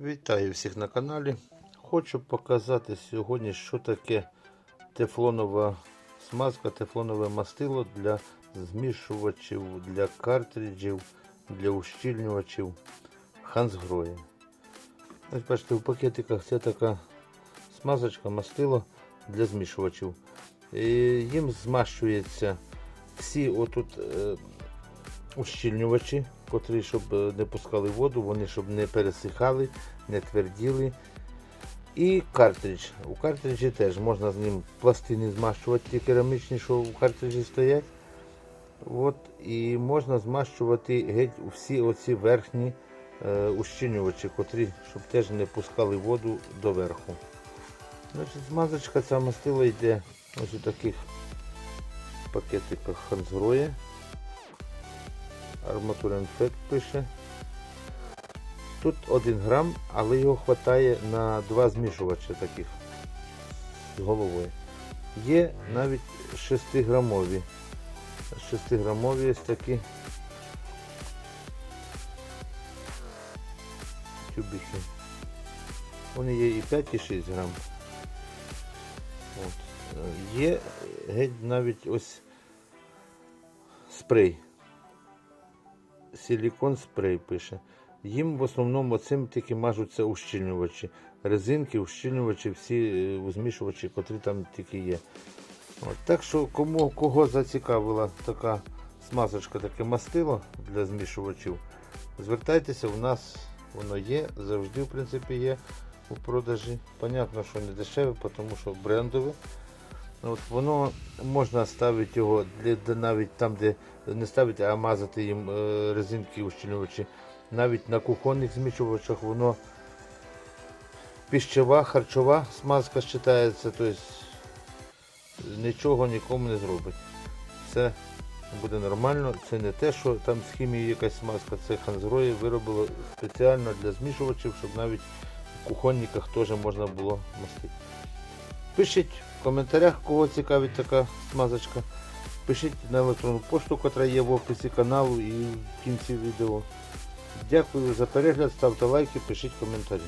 Вітаю всіх на каналі. Хочу показати сьогодні, що таке тефлонова смазка, тефлонове мастило для змішувачів, для картриджів, для ущільнювачів Хансгрої. Ось бачите, в пакетиках це така смазочка, мастило для змішувачів. І їм змащується всі отут е, ущільнювачі, котрі, щоб е, не пускали воду, вони щоб не пересихали, не тверділи. І картридж. У картриджі теж можна з ним пластини змащувати, ті керамічні, що в картриджі стоять. От, і можна змащувати геть всі оці верхні е, ущільнювачі, котрі, щоб теж не пускали воду доверху. Значить, змазочка ця мастила йде ось у таких пакетиках Хансгроє. Арматура Infect пише. Тут 1 грам, але його вистачає на два змішувача таких з головою. Є навіть 6 грамові. 6 грамові ось такі тюбики. Вони є і 5, і 6 грам. От. Е, Є геть навіть ось спрей. Силікон спрей пише. Їм в основному цим тільки мажуться ущільнювачі. Резинки, ущільнювачі, всі е, змішувачі, котрі там тільки є. От. Так що кому кого зацікавила така смазочка, таке мастило для змішувачів, звертайтеся, у нас воно є, завжди в принципі є у продажі. Понятно, що не дешеве, тому що брендове. От воно можна ставити його для, навіть там, де не ставити, а мазати їм е, резинки ущільнювачі. Навіть на кухонних змішувачах воно піщова, харчова смазка вважається, тобто нічого нікому не зробить. Все буде нормально. Це не те, що там з хімією якась смазка, це ханзрої виробило спеціально для змішувачів, щоб навіть в кухонниках теж можна було мастити. Пишіть коментарях, кого цікавить така смазочка. Пишіть на електронну пошту, яка є в описі каналу і в кінці відео. Дякую за перегляд, ставте лайки, пишіть коментарі.